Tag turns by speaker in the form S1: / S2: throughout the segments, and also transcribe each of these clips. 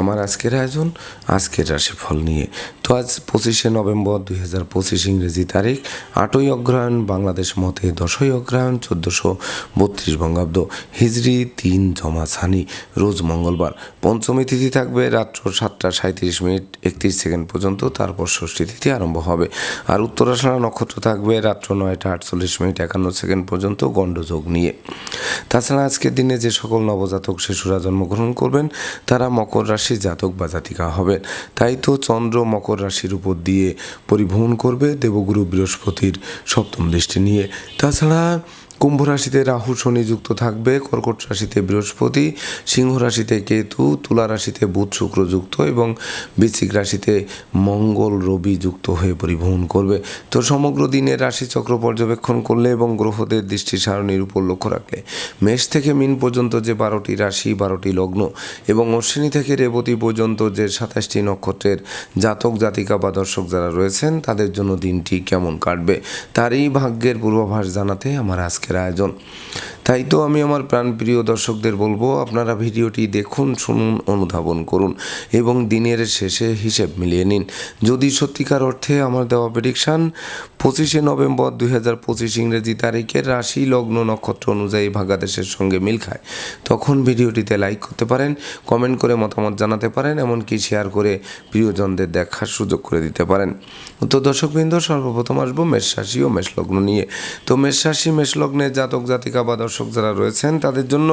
S1: আমার আজকের আয়োজন, আজকের রাশিফল নিয়ে। তো আজ পঁচিশে নভেম্বর দুই হাজার পঁচিশ ইংরেজি তারিখ, আটই অগ্রহায়ণ বাংলাদেশ মতে দশই অগ্রহায়ণ চোদ্দোশো বত্রিশ বঙ্গাব্দ। হিজড়ি তিন জমা সানি রোজ মঙ্গলবার। পঞ্চমী তিথি থাকবে রাত্র সাতটা সাঁত্রিশ মিনিট একত্রিশ সেকেন্ড পর্যন্ত, তারপর ষষ্ঠী তিথি আরম্ভ হবে। আর উত্তরাষাঢ়া নক্ষত্র থাকবে রাত্র নয়টা আটচল্লিশ মিনিট একান্ন সেকেন্ড পর্যন্ত গণ্ডযোগ নিয়ে। তাছাড়া আজকের দিনে যে সকল নবজাতক শিশুরা জন্মগ্রহণ করবেন, তারা মকর রাশির জাতক বা জাতিকা হবেন তাই তো চন্দ্র মকর রাশির উপর দিয়ে পরিভ্রমণ করবে দেবগুরু বৃহস্পতির সপ্তম দৃষ্টি নিয়ে। তাছাড়া কুম্ভ রাশিতে রাহু শনি যুক্ত থাকবে, কর্কট রাশিতে বৃহস্পতি, সিংহ রাশিতে কেতু, তুলা রাশিতে বুধ শুক্র যুক্ত এবং বৃশ্চিক রাশিতে মঙ্গল রবি যুক্ত হয়ে পরিভ্রমণ করবে। তো সমগ্র দিনের রাশিচক্র পর্যবেক্ষণ করলে এবং গ্রহদের দৃষ্টি সারণীর উপর লক্ষ্য রাখলে মেষ থেকে মিন পর্যন্ত যে বারোটি রাশি, বারোটি লগ্ন এবং অশ্বিনী থেকে রেবতী পর্যন্ত যে সাতাশটি নক্ষত্রের জাতক, জাতিকা বা দর্শক যারা রয়েছেন, তাদের জন্য দিনটি কেমন কাটবে, তারই ভাগ্যের পূর্বাভাস জানাতে আমার আজকের আয়োজন। তাই তো আমি আমার প্রাণপ্রিয় দর্শকদের বলব, আপনারা ভিডিওটি দেখুন, শুনুন, অনুধাবন করুন এবং দিনের শেষে হিসেব মিলিয়ে নিন। যদি সত্যিকার অর্থে আমার দেওয়া প্রেডিকশান পঁচিশে নভেম্বর দুই হাজার পঁচিশ ইংরেজি তারিখের রাশি লগ্ন নক্ষত্র অনুযায়ী ভাগাদেশের সঙ্গে মিল খায়, তখন ভিডিওটিতে লাইক করতে পারেন কমেন্ট করে মতামত জানাতে পারেন, এমনকি শেয়ার করে প্রিয়জনদের দেখার সুযোগ করে দিতে পারেন। তো দর্শকবৃন্দ, সর্বপ্রথম আসব মেষ রাশি ও মেষ লগ্ন নিয়ে। তো মেষ রাশি মেষ লগ্নের জাতক, জাতিকা বা দর্শক যারা রয়েছেন, তাদের জন্য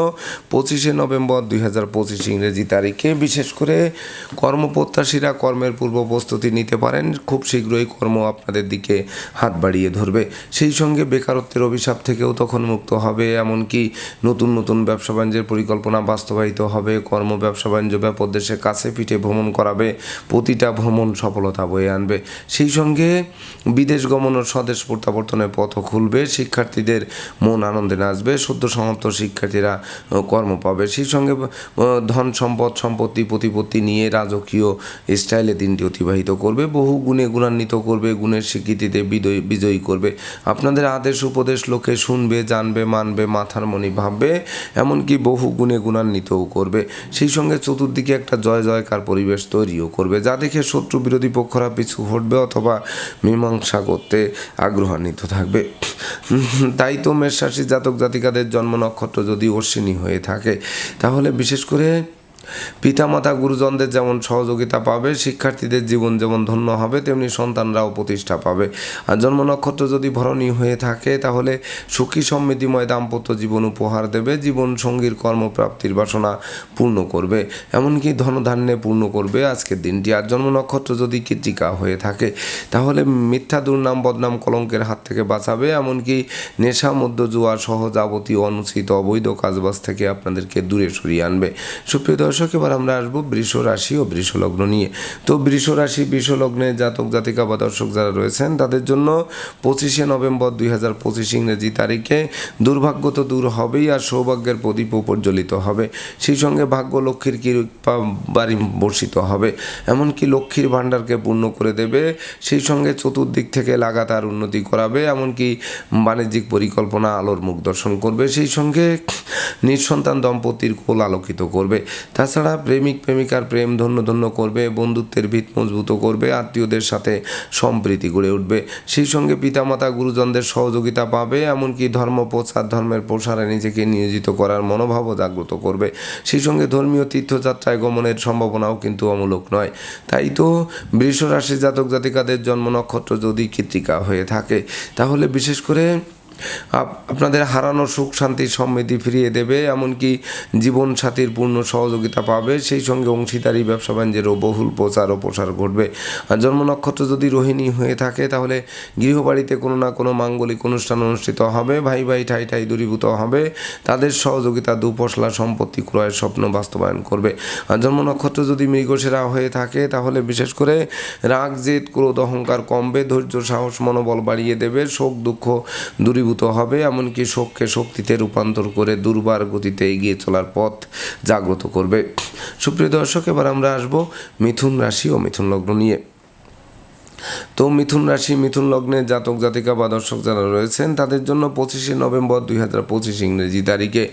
S1: পঁচিশে নভেম্বর দুই হাজার পঁচিশ ইংরেজি তারিখে বিশেষ করে কর্মপ্রত্যাশীরা কর্মের পূর্ব প্রস্তুতি নিতে পারেন। খুব শীঘ্রই কর্ম আপনাদের দিকে হাত বাড়িয়ে ধরবে। সেই সঙ্গে বেকারত্বের অভিশাপ থেকেও তখন মুক্ত হবে, এমনকি নতুন নতুন ব্যবসা বাণিজ্যের পরিকল্পনা বাস্তবায়িত হবে। কর্ম, ব্যবসা বাণিজ্য ব্যাপক দেশে কাছে পিঠে ভ্রমণ করাবে, প্রতিটা ভ্রমণ সফলতা বয়ে আনবে। সেই সঙ্গে বিদেশ গমন ও স্বদেশ প্রত্যাবর্তনের পথ খুলবে। শিক্ষার্থীদের মন আনন্দে নাচবে, সদ্য সমাপ্ত শিক্ষার্থীরা কর্ম পাবে। সেই সঙ্গে ধন সম্পদ, সম্পত্তি, প্রতিপত্তি নিয়ে রাজকীয় স্টাইলে দিনটি অতিবাহিত করবে। বহু গুণে গুণান্বিত করবে, গুণের স্বীকৃতিতে বিজয়ী বিজয়ী করবে। আপনাদের আদেশ, উপদেশ, লোকে শুনবে, জানবে, মানবে, মাথার মনি ভাববে, এমনকি বহু গুণে গুণান্বিতও করবে। সেই সঙ্গে চতুর্দিকে একটা জয়, জয়কার পরিবেশ তৈরিও করবে, যা দেখে শত্রু বিরোধী পক্ষরা পিছু হটবে অথবা মীমাংসা করতে আগ্রহান্বিত থাকবে। তাই তো মেষ রাশি জাতক জাতিকাদের জন্ম নক্ষত্র যদি অশ্বিনী হয়ে থাকে তাহলে বিশেষ করে পিতামাতা গুরুজনদের যেমন সহযোগিতা পাবে, শিক্ষার্থীদের জীবন যেমন ধন্য হবে, তেমনি সন্তানরাও প্রতিষ্ঠা পাবে। আর জন্ম নক্ষত্র যদি ভরণী হয়ে থাকে, তাহলে সুখী সমৃদ্ধিময় দাম্পত্য জীবন উপহার দেবে, জীবন সঙ্গীর কর্মপ্রাপ্তির বাসনা পূর্ণ করবে। এমনকি ধনধান্যে পূর্ণ করবে আজকের দিনটি। আর জন্ম নক্ষত্র যদি কৃতিকা হয়ে থাকে, তাহলে মিথ্যা দুর্নাম, বদনাম কলঙ্কের হাত থেকে বাঁচাবে। এমনকি নেশা মধ্য জুয়া সহ যাবতীয় অনুচিত অবৈধ কাজবাজ থেকে আপনাদেরকে দূরে সরিয়ে আনবে। সুপ্রিয় দর্শক, এবার আমরা আসব বৃষ রাশি ও বৃষ লগ্ন নিয়ে। তো বৃষ রাশি, বৃষ লগ্নে জাতক, জাতিকা বা দর্শক যারা রয়েছেন, তাদের জন্য পঁচিশে নভেম্বর দুই হাজার পঁচিশ ইংরেজি তারিখে দুর্ভাগ্য তো দূর হবেই আর সৌভাগ্যের প্রদীপ প্রজ্বলিত হবে। সেই সঙ্গে ভাগ্য লক্ষ্মীর কৃপা বাড়ি বর্ষিত হবে। এমনকি লক্ষ্মীর ভাণ্ডারকে পূর্ণ করে দেবে, সেই সঙ্গে চতুর্দিক থেকে লাগাতার উন্নতি করাবে, এমনকি বাণিজ্যিক পরিকল্পনা, আলোর মুখ দর্শন করবে, সেই সঙ্গে নিঃসন্তান দম্পতির কোল আলোকিত করবে। তাছাড়া প্রেমিক, প্রেমিকার প্রেম ধন্য ধন্য করবে, বন্ধুত্বের ভিত মজবুত করবে, আত্মীয়দের সাথে সম্প্রীতি গড়ে উঠবে। সেই সঙ্গে পিতামাতা গুরুজনদের সহযোগিতা পাবে, এমনকি ধর্ম প্রচার ধর্মের প্রসারে নিজেকে নিয়োজিত করার মনোভাবও জাগ্রত করবে। সেই সঙ্গে ধর্মীয় তীর্থযাত্রায় গমনের সম্ভাবনাও কিন্তু অমূলক নয়। তাই তো বৃষ রাশি জাতক জাতিকাদের জন্ম নক্ষত্র যদি কৃতিকা হয়ে থাকে, তাহলে বিশেষ করে আপনাদের হারানো সুখ, শান্তি, সমৃদ্ধি ফিরিয়ে দেবে, এমনকি জীবনসাথীর পূর্ণ সহযোগিতা পাবে। সেই সঙ্গে অংশীদারি, ব্যবসা বাণিজ্যেরও বহুল প্রচার ও প্রসার ঘটবে। আর জন্ম নক্ষত্র যদি রোহিণী হয়ে থাকে, তাহলে গৃহবাড়িতে কোনো না কোনো মাঙ্গলিক অনুষ্ঠান অনুষ্ঠিত হবে, ভাই ভাই, ঠাই ঠাই দূরীভূত হবে। তাদের সহযোগিতা, দুপশলা সম্পত্তি ক্রয়ের স্বপ্ন বাস্তবায়ন করবে। আর জন্ম নক্ষত্র যদি মৃগসেরা হয়ে থাকে, তাহলে বিশেষ করে রাগ, জেদ, ক্রোধ, অহংকার কমবে, ধৈর্য, সাহস, মনোবল বাড়িয়ে দেবে, শোক, দুঃখ দূরীভূত হবে, এমনকি শোককে শক্তিতে রূপান্তর করে দুর্বার গতিতে এগিয়ে চলার পথ জাগ্রত করবে। সুপ্রিয় দর্শক, এবার আমরা আসব মিথুন রাশি ও মিথুন লগ্ন নিয়ে। তো মিথুন রাশি, মিথুন লগ্নে জাতক, জাতিকা বা দর্শক যারা রয়েছেন, তাদের জন্য পঁচিশে নভেম্বর দুই হাজার পঁচিশ ইংরেজি তারিখে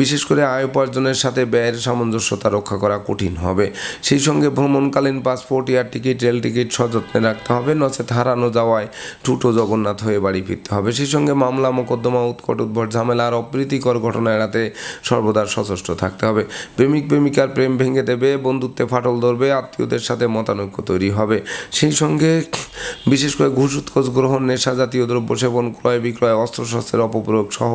S1: বিশেষ করে আয় উপার্জনের সাথে ব্যয়ের সামঞ্জস্যতা রক্ষা করা কঠিন হবে। সেই সঙ্গে ভ্রমণকালীন passport, air ticket, rail ticket সযত্নে রাখতে হবে, নচেত হারানো যাওয়ায় টুটো জগন্নাথ হয়ে বাড়ি ফিরতে হবে। সেই সঙ্গে মামলা, মোকদ্দমা, উৎকট উদ্ভট ঝামেলা আর অপ্রীতিকর ঘটনা এড়াতে সর্বদা সচেষ্ট থাকতে হবে। প্রেমিক, প্রেমিকার প্রেম ভেঙে দেবে, বন্ধুত্বে ফাটল ধরবে, আত্মীয়দের সাথে মতানৈক্য তৈরি হবে। সেই সঙ্গে বিশেষ করে ঘুষ উৎকোচ গ্রহণ, নেশা জাতীয় দ্রব্য সেবন, ক্রয় বিক্রয়, অস্ত্রশস্ত্রের অপপ্রয়োগ সহ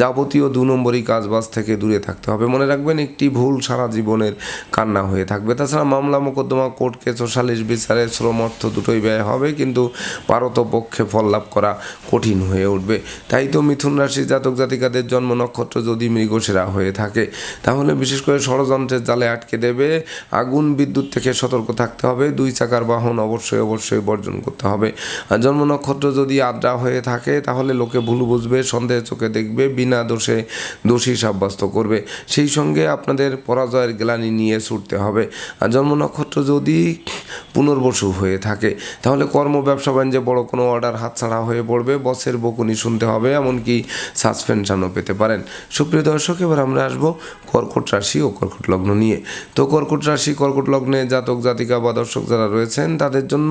S1: যাবতীয় দু নম্বরই কাজবাজ থেকে দূরে থাকতে হবে। মনে রাখবেন, একটি ভুল সারা জীবনের কান্না হয়ে থাকবে। তাছাড়া মামলা, মোকদ্দমা, কোর্ট কেস ও সালিশ বিচারে শ্রম অর্থ দুটোই ব্যয় হবে, কিন্তু পারত পক্ষে ফল লাভ করা কঠিন হয়ে উঠবে। তাই তো মিথুন রাশি জাতক জাতিকাদের জন্ম নক্ষত্র যদি মৃগসেরা হয়ে থাকে, তাহলে বিশেষ করে ষড়যন্ত্রের জালে আটকে দেবে। আগুন, বিদ্যুৎ থেকে সতর্ক থাকতে হবে। দুই চাকার বাহন অবশ্যই অবশ্যই বর্জন করতে হবে। জন্ম নক্ষত্র যদি আদ্রা হয়ে থাকে, তাহলে লোকে ভুল বুঝবে, সন্দেহ চোখে দেখবে, বিনা দোষে দোষী সাব্যস্ত করবে। সেই সঙ্গে আপনাদের পরাজয়ের গ্লানি নিয়ে ছুটতে হবে। আর জন্ম নক্ষত্র যদি পুনর্বসু হয়ে থাকে, তাহলে কর্ম, ব্যবসা, বাণিজ্যে বড় কোনো অর্ডার হাতছাড়া হয়ে পড়বে। বসের বকুনি শুনতে হবে, এমনকি সাসপেনশনও পেতে পারেন। সুপ্রিয় দর্শক, এবার আমরা আসব কর্কট রাশি ও কর্কট লগ্ন নিয়ে। তো কর্কট রাশি, কর্কট লগ্নে জাতক, জাতিকা বা দর্শক যারা রয়েছেন, তাদের জন্য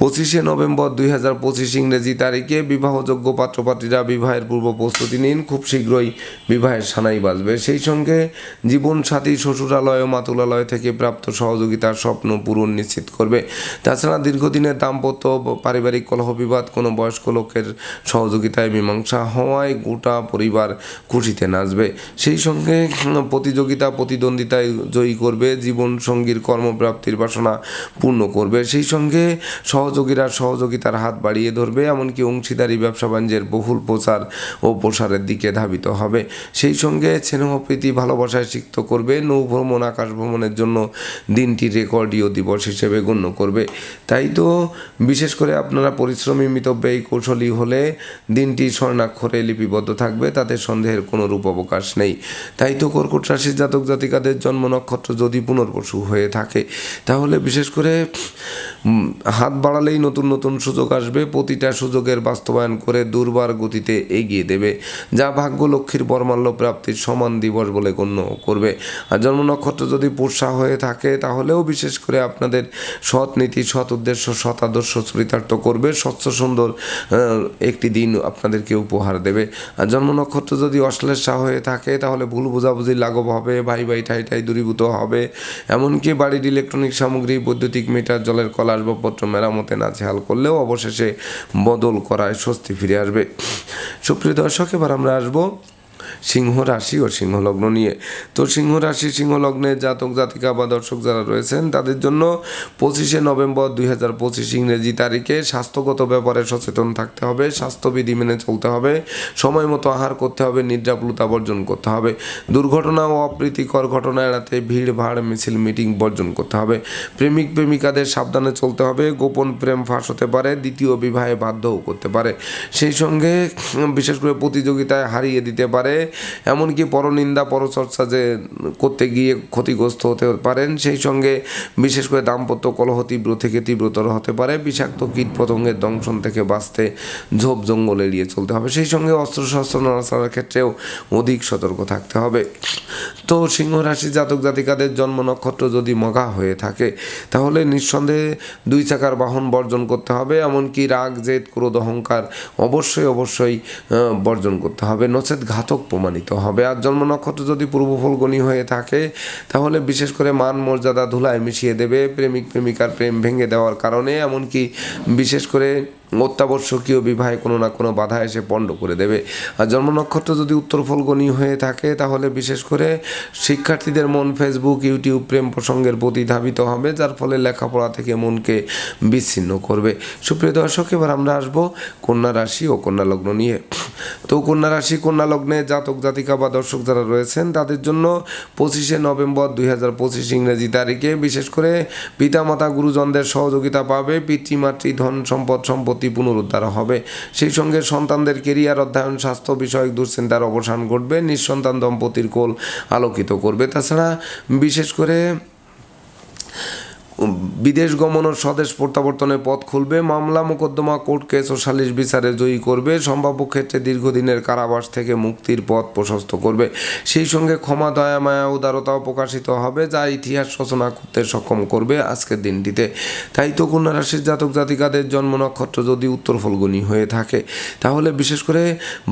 S1: পঁচিশে নভেম্বর দুই হাজার পঁচিশ ইংরেজি তারিখে বিবাহযোগ্য পাত্রপাত্রীরা বিবাহের পূর্ব প্রস্তুতি নিন। খুব শীঘ্রই বিবাহের সানাই বাজবে। সেই সঙ্গে জীবনসাথী, শ্বশুরালয় ও মাতুলালয় থেকে প্রাপ্ত সহযোগিতার স্বপ্ন পূরণ নিশ্চিত করবে। তাছাড়া দীর্ঘদিনের দাম্পত্য পারিবারিক কলহ বিবাদ কোনো বয়স্ক লোকের সহযোগিতায় মীমাংসা হওয়ায় গোটা পরিবার খুশিতে নাচবে। সেই সঙ্গে প্রতিযোগিতা, প্রতিদ্বন্দ্বিতায় জয়ী করবে জীবন সঙ্গীর কর্মপ্রাপ্তির বাসনা পূর্ণ করবে। সেই সঙ্গে সহযোগীরা সহযোগিতার হাত বাড়িয়ে ধরবে, এমনকি অংশীদারি ব্যবসা বাণিজ্যের বহুল প্রচার ও প্রসারের দিকে ধাবিত হবে। সেই সঙ্গে স্নেহ প্রীতি ভালোবাসায় সিক্ত করবে, নৌ ভ্রমণ, আকাশ ভ্রমণের জন্য দিনটি রেকর্ডীয় দিবস হিসেবে গণ্য করবে। তাই তো, বিশেষ করে আপনারা পরিশ্রমী মিতব্যয়ী কৌশলী হলে দিনটি স্বর্ণাক্ষরে লিপিবদ্ধ থাকবে, তাতে সন্দেহের কোনো রূপ অবকাশ নেই। তাই তো কর্কট রাশির জাতক জাতিকাদের জন্ম নক্ষত্র যদি পুনর্বসু হয়ে থাকে, তাহলে বিশেষ করে হাত হাত বাড়ালেই নতুন নতুন সুযোগ আসবে, প্রতিটা সুযোগের বাস্তবায়ন করে দুর্বার গতিতে এগিয়ে দেবে, যা ভাগ্য লক্ষ্মীর বর্মাল্য প্রাপ্তির সমান দিবস বলে গণ্য করবে। আর জন্ম নক্ষত্র যদি পুষা হয়ে থাকে, তাহলেও বিশেষ করে আপনাদের সৎ নীতি, সৎ উদ্দেশ্য, সৎ আদর্শ চরিতার্থ করবে, স্বচ্ছ সুন্দর একটি দিন আপনাদেরকে উপহার দেবে। আর জন্ম নক্ষত্র যদি অশ্লেষা হয়ে থাকে, তাহলে ভুল বোঝাবুঝি লাঘব হবে, ভাই ভাই ঠাই ঠাই দূরীভূত হবে। এমনকি বাড়ির ইলেকট্রনিক সামগ্রী, বৈদ্যুতিক মিটার জলের কল, আসবাবপত্র, মেরামতে না ঝাল করলেও অবশেষে বদল করায় স্বস্তি ফিরে আসবে। সুপ্রিয় দর্শক এবার আমরা আসব সিংহ রাশি ও সিংহ লগ্ন নিয়ে। তো সিংহ রাশি, সিংহ লগ্নে জাতক, জাতিকা বা দর্শক যারা রয়েছেন, তাদের জন্য পঁচিশে নভেম্বর দুই হাজার পঁচিশ ইংরেজি তারিখে স্বাস্থ্যগত ব্যাপারে সচেতন থাকতে হবে, স্বাস্থ্যবিধি মেনে চলতে হবে, সময় মতো আহার করতে হবে, নিদ্রাপ্লুতা বর্জন করতে হবে, দুর্ঘটনা ও অপ্রীতিকর ঘটনা এড়াতে ভিড়, ভাড়, মিছিল, মিটিং বর্জন করতে হবে, প্রেমিক, প্রেমিকাদের সাবধানে চলতে হবে, গোপন প্রেম ফাঁস হতে পারে, দ্বিতীয় বিবাহে বাধ্যও করতে পারে। সেই সঙ্গে, বিশেষ করে প্রতিযোগিতায় হারিয়ে দিতে পারে এমনকি পরনিন্দা, পরচর্চা যে করতে গিয়ে ক্ষতিগ্রস্ত হতে পারেন, সেই সঙ্গে বিশেষ করে দাম্পত্য কলহ তীব্র থেকে তীব্রতর হতে পারে, বিষাক্ত কীট পতঙ্গের দংশন থেকে বাঁচতে ঝোপ জঙ্গল এড়িয়ে চলতে হবে। সেই সঙ্গে অস্ত্রশস্ত্র নড়াচড়ার ক্ষেত্রেও অধিক সতর্ক থাকতে হবে। তো সিংহ রাশি জাতক জাতিকাদের জন্ম নক্ষত্র যদি মগা হয়ে থাকে, তাহলে নিঃসন্দেহে দুই চাকার বাহন বর্জন করতে হবে, এমনকি রাগ, জেদ, ক্রোধ, অহংকার অবশ্যই অবশ্যই বর্জন করতে হবে। নচেত ঘাতক প্রমাণিত হবে। আর জন্ম নক্ষত্র যদি পূর্ব ফলগণী হয়ে থাকে, তাহলে বিশেষ করে মান, মর্যাদা ধুলায় মিশিয়ে দেবে প্রেমিক, প্রেমিকার প্রেম ভেঙে দেওয়ার কারণে। এমনকি বিশেষ করে অত্যাবশ্যকীয় বিবাহে কোনো না কোনো বাধা এসে পণ্ড করে দেবে। আর জন্ম নক্ষত্র যদি উত্তর ফলগণী হয়ে থাকে, তাহলে বিশেষ করে শিক্ষার্থীদের মন ফেসবুক ইউটিউব প্রেম প্রসঙ্গের প্রতি ধাবিত হবে, যার ফলে লেখাপড়া থেকে মনকে বিচ্ছিন্ন করবে। সুপ্রিয় দর্শক, এবার আমরা আসব কন্যা রাশি ও কন্যা লগ্ন নিয়ে। তো কন্যা রাশি, কন্যা লগ্নে জাতক জাতিকা বা দর্শক যারা রয়েছেন, তাদের জন্য পঁচিশে নভেম্বর দুই হাজার পঁচিশ ইংরেজি তারিখে বিশেষ করে পিতামাতা গুরুজনদের সহযোগিতা পাবে, পিতৃমাতৃ ধন সম্পদ সম্পত্তি পুনরুদ্ধার হবে। সেই সঙ্গে সন্তানদের কেরিয়ার অধ্যয়ন, স্বাস্থ্য বিষয়ক দুশ্চিন্তার অবসান ঘটবে, নিঃসন্তান দম্পতির কোল আলোকিত করবে। তাছাড়া বিশেষ করে বিদেশ গমন ও স্বদেশ প্রত্যাবর্তনের পথ খুলবে, মামলা মোকদ্দমা কোর্ট কেস ও সালিশ বিচারে জয়ী করবে, সম্ভাব্য ক্ষেত্রে দীর্ঘদিনের কারাবাস থেকে মুক্তির পথ প্রশস্ত করবে। সেই সঙ্গে ক্ষমা, দয়া, মায়া, উদারতাও প্রকাশিত হবে, যা ইতিহাস রচনা করতে সক্ষম করবে আজকের দিনটিতে। তাই তো কন্যা রাশির জাতক জাতিকাদের জন্ম নক্ষত্র যদি উত্তর ফলগুনি হয়ে থাকে, তাহলে বিশেষ করে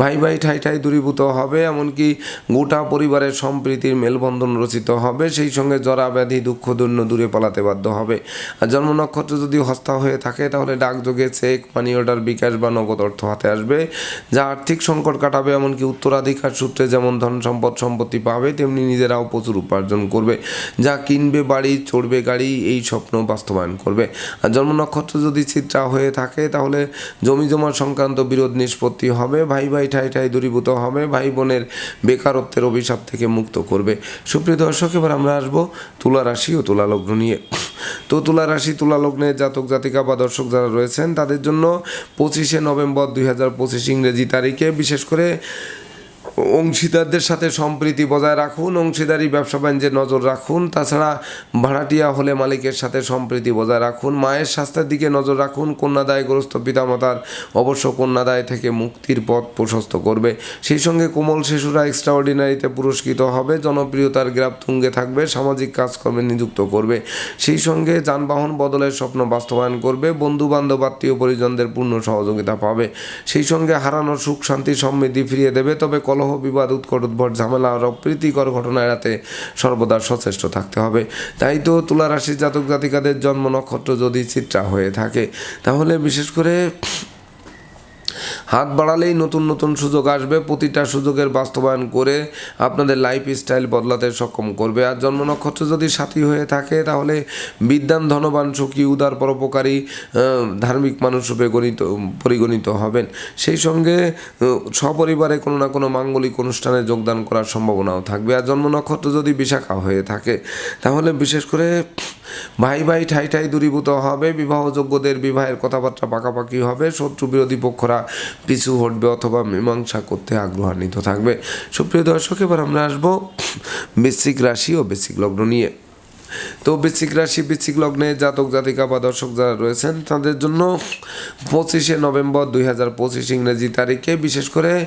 S1: ভাই ভাই ঠাই ঠাই দূরীভূত হবে, এমনকি গোটা পরিবারের সম্প্রীতির মেলবন্ধন রচিত হবে। সেই সঙ্গে জরা ব্যাধি দুঃখ দূরে পালাতে বাধ্য হবে। আর জন্ম নক্ষত্র যদি হস্তা হয়ে থাকে, তাহলে ডাকযোগে চেক মানি অর্ডার বিকাশ বা নগদ অর্থ হাতে আসবে। যা আর্থিক সংকট কাটাবে, এমনকি উত্তরাধিকার সূত্রে যেমন ধন সম্পদ, সম্পত্তি পাবে, তেমনি নিজেরাও প্রচুর উপার্জন করবে। যা কিনবে, বাড়ি, চড়বে, গাড়ি, এই স্বপ্ন বাস্তবায়ন করবে। আর জন্ম নক্ষত্র যদি চিত্রা হয়ে থাকে, তাহলে জমি জমা সংক্রান্ত বিরোধ নিষ্পত্তি হবে। ভাই ভাই ঠাই ঠাই দূরীভূত হবে। ভাই বোনের বেকারত্বের অভিশাপ থেকে মুক্ত করবে। সুপ্রিয় দর্শক, এবার আমরা আসব তুলা রাশি ও তুলা লগ্ন নিয়ে। তো তুলা রাশি, তুলা লগ্নে জাতক, জাতিকা বা দর্শক যারা রয়েছেন, তাদের জন্য পঁচিশে নভেম্বর দুই হাজার পঁচিশ ইংরেজি তারিখে বিশেষ করে অংশীদারদের সাথে সম্প্রীতি বজায় রাখুন, অংশীদারি ব্যবসা বাণিজ্যে নজর রাখুন, তাছাড়া ভাড়াটিয়া হলে মালিকের সাথে সম্প্রীতি বজায় রাখুন, মায়ের স্বাস্থ্যের দিকে নজর রাখুন, কন্যাদায়গ্রস্ত পিতামাতার অবশ্য কন্যাদায় থেকে মুক্তির পথ প্রশস্ত করবে। সেই সঙ্গে কোমল শিশুরা এক্সট্রা অর্ডিনারিতে পুরস্কৃত হবে, জনপ্রিয়তার গ্রাফ তুঙ্গে থাকবে, সামাজিক কাজকর্মে নিযুক্ত করবে। সেই সঙ্গে যানবাহন বদলের স্বপ্ন বাস্তবায়ন করবে বন্ধু বান্ধব আত্মীয় পরিজনদের পূর্ণ সহযোগিতা পাবে। সেই সঙ্গে হারানো সুখ, শান্তি, সমৃদ্ধি ফিরিয়ে দেবে, তবে কলহ বিবাদ, উৎকট উদ্ভট ঝামেলা আর অপ্রীতিকর ঘটনা এড়াতে সর্বদা সচেষ্ট থাকতে হবে। তাই তো তুলা রাশির জাতক জাতিকাদের জন্ম নক্ষত্র যদি চিত্রা হয়ে থাকে, তাহলে বিশেষ করে হাত বাড়ালেই নতুন নতুন সুযোগ আসবে, প্রতিটা সুযোগের বাস্তবায়ন করে আপনাদের লাইফ স্টাইল বদলাতে সক্ষম করবে। আর জন্ম নক্ষত্র যদি সাথী হয়ে থাকে, তাহলে বিদ্যান ধনবান সুখী, উদার, পরোপকারী ধার্মিক মানুষ রূপে গণিত, পরিগণিত হবেন। সেই সঙ্গে সপরিবারে কোনো না কোনো মাঙ্গলিক অনুষ্ঠানে যোগদান করার সম্ভাবনাও থাকবে। আর জন্ম নক্ষত্র যদি বিশাখা হয়ে থাকে, তাহলে বিশেষ করে ভাই ভাই ঠাই ঠাই দূরীভূত হবে, বিবাহযোগ্যদের বিবাহের কথাবার্তা পাকাপাকি হবে, শত্রু বিরোধী পক্ষরা পিছু হটবে অথবা মীমাংসা করতে আগ্রহান্বিত থাকবে। সুপ্রিয় দর্শক, এবার আমরা আসব বেসিক রাশি ও বেসিক লগ্ন নিয়ে। তো বৃশ্চিক রাশি, বৃশ্চিক লগ্নে জাতক, জাতিকা বা দর্শক যারা রয়েছেন, তাদের জন্য পঁচিশে নভেম্বর দুই হাজার পঁচিশ ইংরেজি তারিখে বিশেষ করে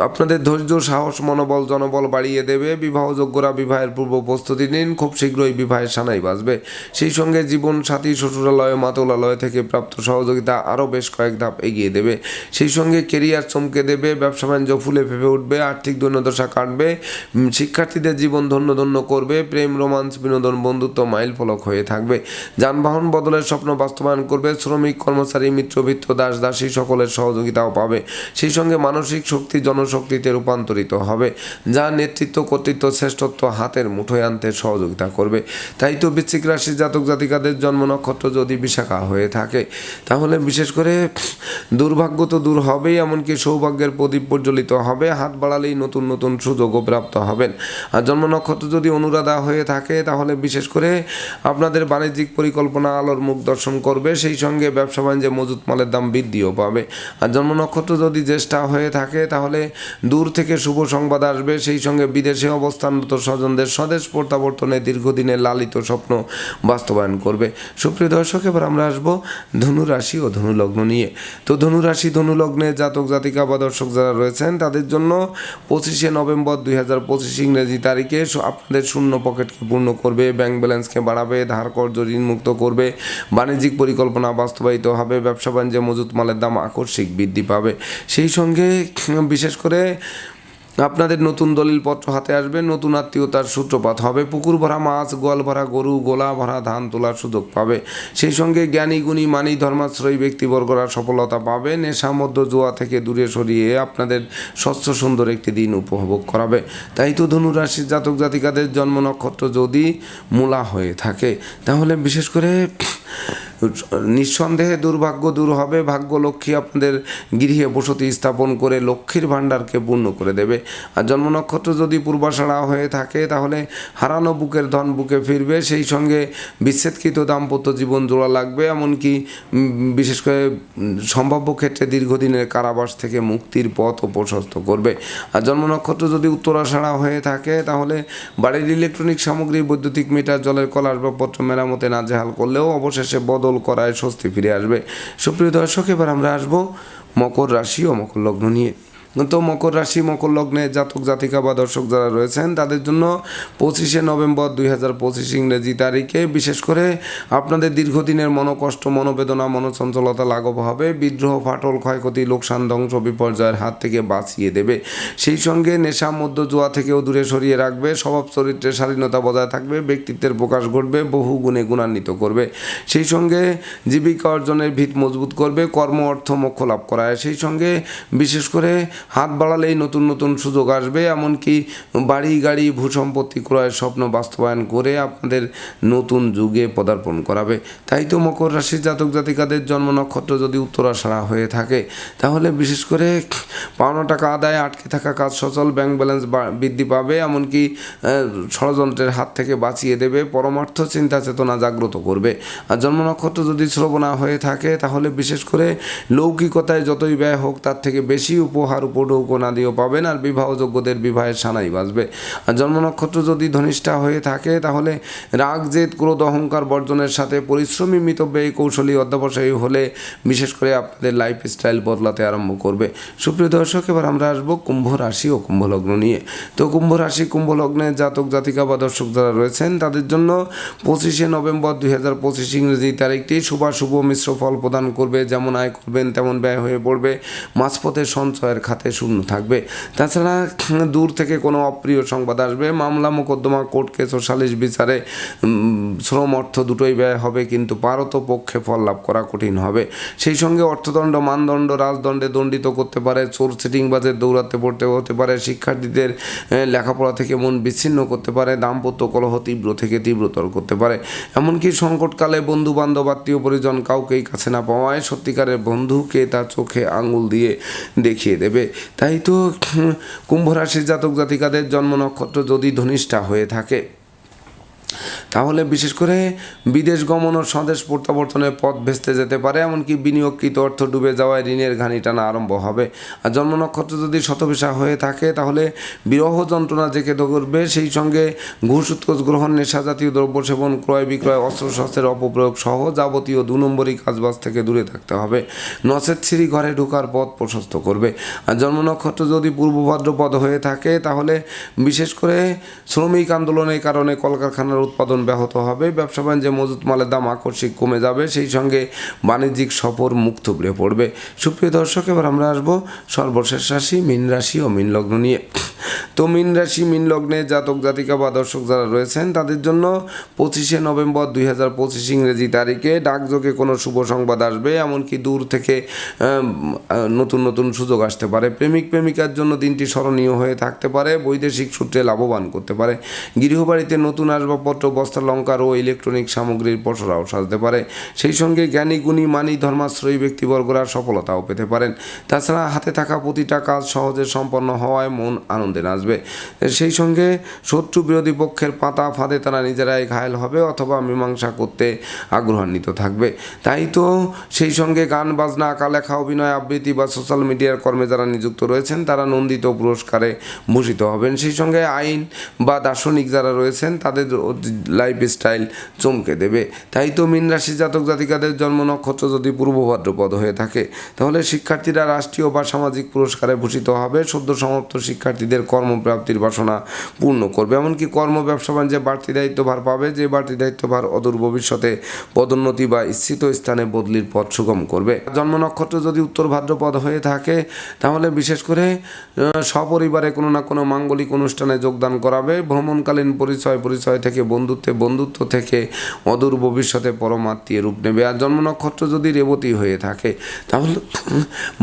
S1: আপনাদের ধৈর্য, সাহস, মনোবল, জনবল বাড়িয়ে দেবে। বিবাহযোগ্যরা বিবাহের পূর্ব প্রস্তুতি নিন। খুব শীঘ্রই বিবাহের সানাই বাজবে। সেই সঙ্গে জীবন সাথী, শ্বশুরালয়, মাতুলালয় থেকে প্রাপ্ত সহযোগিতা আরও বেশ কয়েক ধাপ এগিয়ে দেবে। সেই সঙ্গে কেরিয়ার চমকে দেবে। ব্যবসা, বাণিজ্য ফুলে ফেপে উঠবে। আর্থিক দৈন্যদশা কাটবে। শিক্ষার্থীদের জীবন ধন্য ধন্য করবে। প্রেম, রোমান্স, বিনোদন বন্ধুত্ব মাইল ফলক হয়ে থাকবে। যানবাহন বদলের স্বপ্ন বাস্তবায়ন করবে। শ্রমিক, কর্মচারী, মিত্রবৃত্ত, দাস, দাসী সকলের সহযোগিতাও পাবে। সেই সঙ্গে মানসিক শক্তি, জনশক্তিতে রূপান্তরিত হবে, যা নেতৃত্ব, কর্তৃত্ব, শ্রেষ্ঠত্ব হাতের মুঠোয় আনতে সহযোগিতা করবে। তাই তো বৃশ্চিক রাশির জাতক জাতিকাদের জন্ম নক্ষত্র যদি বিশাখা হয়ে থাকে, তাহলে বিশেষ করে দুর্ভাগ্য তো দূর হবেই, এমনকি সৌভাগ্যের প্রদীপ প্রজ্বলিত হবে। হাত বাড়ালেই নতুন নতুন সুযোগও প্রাপ্ত হবেন। আর জন্ম নক্ষত্র যদি অনুরাধা হয়ে থাকে, তাহলে বিশেষ করে আপনাদের বাণিজ্যিক পরিকল্পনা আলোর মুখ দর্শন করবে। সেই সঙ্গে ব্যবসা বাণিজ্যে মজুত মালের দাম বৃদ্ধিও পাবে। আর জন্ম নক্ষত্র যদি জ্যেষ্ঠা হয়ে থাকে, তাহলে দূর থেকে শুভ সংবাদ আসবে। সেই সঙ্গে বিদেশে অবস্থানরত স্বজনদের স্বদেশ প্রত্যাবর্তনে দীর্ঘদিনের লালিত স্বপ্ন বাস্তবায়ন করবে। সুপ্রিয় দর্শক, এবার আমরা আসব ধনু রাশি ও ধনুলগ্ন নিয়ে। তো ধনু রাশি ধনু জাতক, জাতিকা বা দর্শক যারা রয়েছেন, তাদের জন্য পঁচিশে নভেম্বর দুই হাজার পঁচিশ ইংরেজি তারিখে আপনাদের শূন্য পকেটকে পূর্ণ করবে ব্যাংক ব্যালেন্সকে বাড়াবে, ধার কর্য ঋণমুক্ত করবে, বাণিজ্যিক পরিকল্পনা বাস্তবায়িত হবে, ব্যবসা বাণিজ্যে মজুত মালের দাম আকস্মিক বৃদ্ধি পাবে। সেই সঙ্গে, বিশেষ করে আপনাদের নতুন দলিলপত্র হাতে আসবে, নতুন আত্মীয়তার সূত্রপাত হবে, পুকুর ভরা মাছ, গোয়াল ভরা গরু, গোলা ভরা ধান তোলার সুযোগ পাবে। সেই সঙ্গে জ্ঞানী, গুণী, মানি, ধর্মাশ্রয়ী ব্যক্তিবর্গরা সফলতা পাবে, নেশা মধ্য জোয়া থেকে দূরে সরিয়ে আপনাদের স্বচ্ছ, সুন্দর একটি দিন উপভোগ করাবে। তাই তো ধনুরাশির জাতক জাতিকাদের জন্ম নক্ষত্র যদি মূলা হয়ে থাকে, তাহলে বিশেষ করে নিঃসন্দেহে দুর্ভাগ্য দূর হবে। ভাগ্য লক্ষ্মী আপনাদের গৃহে বসতি স্থাপন করে লক্ষ্মীর ভাণ্ডারকে পূর্ণ করে দেবে। আর জন্ম নক্ষত্র যদি পূর্বাষাড়া হয়ে থাকে, তাহলে হারানো বুকের ধন বুকে ফিরবে। সেই সঙ্গে বিচ্ছেদকৃত দাম্পত্য জীবন জোড়া লাগবে। এমনকি বিশেষ করে সম্ভাব্য ক্ষেত্রে দীর্ঘদিনের কারাবাস থেকে মুক্তির পথও প্রশস্ত করবে। আর জন্ম নক্ষত্র যদি উত্তরাষাড়া হয়ে থাকে, তাহলে বাড়ির ইলেকট্রনিক সামগ্রী, বৈদ্যুতিক মিটার জলের কল, আসবাবপত্র মেরামতে নাজেহাল করলেও অবশেষে বদল করায় স্বস্তি ফিরে আসবে। সুপ্রিয় দর্শক, এবার আমরা আসব মকর রাশি ও মকর লগ্ন নিয়ে। তো মকর রাশি, মকর লগ্নে জাতক, জাতিকা বা দর্শক যারা রয়েছেন, তাদের জন্য পঁচিশে নভেম্বর দুই হাজার পঁচিশ ইংরেজি তারিখে বিশেষ করে আপনাদের দীর্ঘদিনের মনোকষ্ট, মনোবেদনা, মনোচঞ্চলতা লাঘব হবে। বিদ্রোহ, ফাটল, ক্ষয়ক্ষতি, লোকসান, ধ্বংস, বিপর্যয়ের হাত থেকে বাঁচিয়ে দেবে। সেই সঙ্গে নেশা মধ্য জোয়া থেকেও দূরে সরিয়ে রাখবে। স্বভাব চরিত্রের স্বাধীনতা বজায় থাকবে। ব্যক্তিত্বের প্রকাশ ঘটবে। বহু গুণে গুণান্বিত করবে। সেই সঙ্গে জীবিকা অর্জনের ভিত মজবুত করবে। কর্ম, অর্থ, মোক্ষ লাভ করায়। সেই সঙ্গে বিশেষ করে হাত বাড়ালেই নতুন নতুন সুযোগ আসবে, এমনকি বাড়ি, গাড়ি, ভূসম্পত্তি ক্রয়ের স্বপ্ন বাস্তবায়ন করে আপনাদের নতুন যুগে পদার্পণ করাবে। তাই তো মকর রাশির জাতক জাতিকাদের জন্ম নক্ষত্র যদি উত্তরাষাড়া হয়ে থাকে, তাহলে বিশেষ করে পাওনা টাকা আদায় আটকে থাকা কাজ সচল ব্যাংক ব্যালেন্স বৃদ্ধি পাবে, এমনকি ষড়যন্ত্রের হাত থেকে বাঁচিয়ে দেবে, পরমার্থ চিন্তা চেতনা জাগ্রত করবে। আর জন্ম নক্ষত্র যদি শ্রবণা হয়ে থাকে, তাহলে বিশেষ করে লৌকিকতায় যতই ব্যয় হোক, তার থেকে বেশি উপহার উপঢৌকনাদিও পাবেন আর বিবাহযোগ্যদের বিবাহের সানাই বাজবে। আর জন্ম নক্ষত্র যদি ধনিষ্ঠা হয়ে থাকে, তাহলে রাগ, জেদ, ক্রোধ, অহংকার বর্জনের সাথে পরিশ্রমী মিতব্যয়ী কৌশলী অধ্যবসায়ী হলে বিশেষ করে আপনাদের লাইফ স্টাইল বদলাতে আরম্ভ করবে। সুপ্রিয় দর্শক, এবার আমরা আসব কুম্ভ রাশি ও কুম্ভ লগ্ন নিয়ে। তো কুম্ভ রাশি, কুম্ভ লগ্নের জাতক, জাতিকা বা দর্শক যারা রয়েছেন, তাদের জন্য পঁচিশে নভেম্বর দুই হাজার পঁচিশ ইংরেজি তারিখটি শুভাশুভ মিশ্র ফল প্রদান করবে। যেমন আয় করবেন, তেমন ব্যয় হয়ে পড়বে। মাঝপথে সঞ্চয়ের খাতে শূন্য থাকবে। তাছাড়া দূর থেকে কোনো অপ্রিয় সংবাদ আসবে। মামলা মোকদ্দমা, কোর্ট কেস ও সালিশ বিচারে শ্রম অর্থ দুটোই ব্যয় হবে, কিন্তু পারত পক্ষে ফল লাভ করা কঠিন হবে। সেই সঙ্গে অর্থদণ্ড, মানদণ্ড, রাজদণ্ডে দণ্ডিত করতে পারে, চোর সিটিংবাজের দৌড়াতে পড়তে হতে পারে, শিক্ষার্থীদের লেখাপড়া থেকে মন বিচ্ছিন্ন করতে পারে, দাম্পত্য কলহ তীব্র থেকে তীব্রতর করতে পারে। এমনকি সংকটকালে বন্ধু বান্ধব আত্মীয় পরিজন কাউকেই কাছে না পাওয়ায় সত্যিকারের বন্ধুকে তার চোখে আঙুল দিয়ে দেখিয়ে দেবে। তাই তো কুম্ভ রাশির জাতক জাতিকাদের জন্ম নক্ষত্র যদি ধনিষ্ঠা হয়ে থাকে। তাহলে বিশেষ করে বিদেশ গমন ও স্বদেশ প্রত্যাবর্তনের পথ ভেস্তে যেতে পারে, এমনকি বিনিয়োগকৃত অর্থ ডুবে যাওয়ায় ঋণের ঘানি টানা আরম্ভ হবে। আর জন্ম নক্ষত্র যদি শতভিসা হয়ে থাকে, তাহলে বিরহ যন্ত্রণা জেঁকে ধরবে সেই সঙ্গে ঘুষ উৎকোচ গ্রহণ, নেশা জাতীয় দ্রব্য সেবন, ক্রয় বিক্রয় অস্ত্রশস্ত্রের অপপ্রয়োগ সহ যাবতীয় দু নম্বরই কাজবাজ থেকে দূরে থাকতে হবে। নচেত ছিঁড়ি ঘরে ঢোকার পথ প্রশস্ত করবে। আর জন্ম নক্ষত্র যদি পূর্ব ভাদ্রপদ হয়ে থাকে, তাহলে বিশেষ করে শ্রমিক আন্দোলনের কারণে কলকারখানার উৎপাদন ব্যাহত হবে। ব্যবসা বাণিজ্যে মজুত মালের দাম আকস্মিক কমে যাবে, সেই সঙ্গে বাণিজ্যিক সফর মুখ থুবড়ে পড়বে। সুপ্রিয় দর্শক, এবার আমরা আসব সর্বশেষ রাশি, মীন রাশি ও মীন লগ্ন নিয়ে। তো মীন রাশি, মীন লগ্নে জাতক, জাতিকা বা দর্শক যারা রয়েছেন, তাদের জন্য পঁচিশে নভেম্বর দুই হাজার পঁচিশ ইংরেজি তারিখে ডাকযোগে কোনো শুভ সংবাদ আসবে, এমনকি দূর থেকে নতুন নতুন সুযোগ আসতে পারে। প্রেমিক, প্রেমিকার জন্য দিনটি স্মরণীয় হয়ে থাকতে পারে, বৈদেশিক সূত্রে লাভবান করতে পারে। গৃহবাড়িতে নতুন আসবাবপত্র বস্ত্রালঙ্কার ও ইলেকট্রনিক সামগ্রীর পসরাও সাজতে পারে। সেই সঙ্গে জ্ঞানী, গুণী, মানি, ধর্মাশ্রয়ী ব্যক্তিবর্গরা সফলতাও পেতে পারেন। তাছাড়া হাতে থাকা প্রতিটা কাজ সহজে সম্পন্ন হওয়ায় মন আনন্দে নাচবে। সেই সঙ্গে শত্রু বিরোধী পক্ষের পাতা ফাঁদে তারা নিজেরাই ঘায়েল হবে অথবা মীমাংসা করতে আগ্রহান্বিত থাকবে। তাই তো সেই সঙ্গে গান, বাজনা আঁকা লেখা অভিনয়, আবৃত্তি বা সোশ্যাল মিডিয়ার কর্মে যারা নিযুক্ত রয়েছেন, তারা নন্দিত পুরস্কারে ভূষিত হবেন। সেই সঙ্গে আইন বা দার্শনিক যারা রয়েছেন, তাদের লাইফ স্টাইল চমকে দেবে। তাই তো মীন রাশি জাতক জাতিকাদের জন্ম নক্ষত্র যদি পূর্ব ভাদ্রপদ হয়ে থাকে, তাহলে শিক্ষার্থীরা রাষ্ট্রীয় বা সামাজিক পুরস্কারে ভূষিত হবে। সদ্য সমাপ্ত শিক্ষার্থীদের কর্মপ্রাপ্তির বাসনা পূর্ণ করবে। এমনকি কর্ম ব্যবসা বাণিজ্যে বাড়তি দায়িত্বভার পাবে, যে বাড়তি দায়িত্বভার অদূর ভবিষ্যতে পদোন্নতি বা স্থিত স্থানে বদলির পথ সুগম করবে। জন্ম নক্ষত্র যদি উত্তর ভাদ্রপদ হয়ে থাকে, তাহলে বিশেষ করে সপরিবারে কোনো না কোনো মাঙ্গলিক অনুষ্ঠানে যোগদান করাবে। ভ্রমণকালীন পরিচয় পরিচয় থেকে বন্ধুত্বে বন্ধুত্ব থেকে অদূর ভবিষ্যতে পরমাত্মীয় রূপ নেবে। আর জন্ম নক্ষত্র যদি রেবতী হয়ে থাকে, তাহলে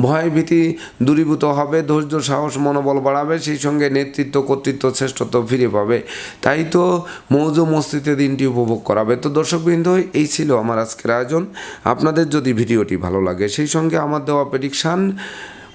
S1: ভয় ভীতি দূরীভূত হবে, ধৈর্য, সাহস, মনোবল বাড়াবে, সেই সঙ্গে নেতৃত্ব, কর্তৃত্ব, শ্রেষ্ঠত্ব ফিরে পাবে। তাই তো মৌজ মস্তিতে দিনটি উপভোগ করাবে। তো দর্শকবৃন্দ এই ছিল আমার আজকের আয়োজন। আপনাদের যদি ভিডিওটি ভালো লাগে, সেই সঙ্গে আমার দেওয়া প্রেডিকশান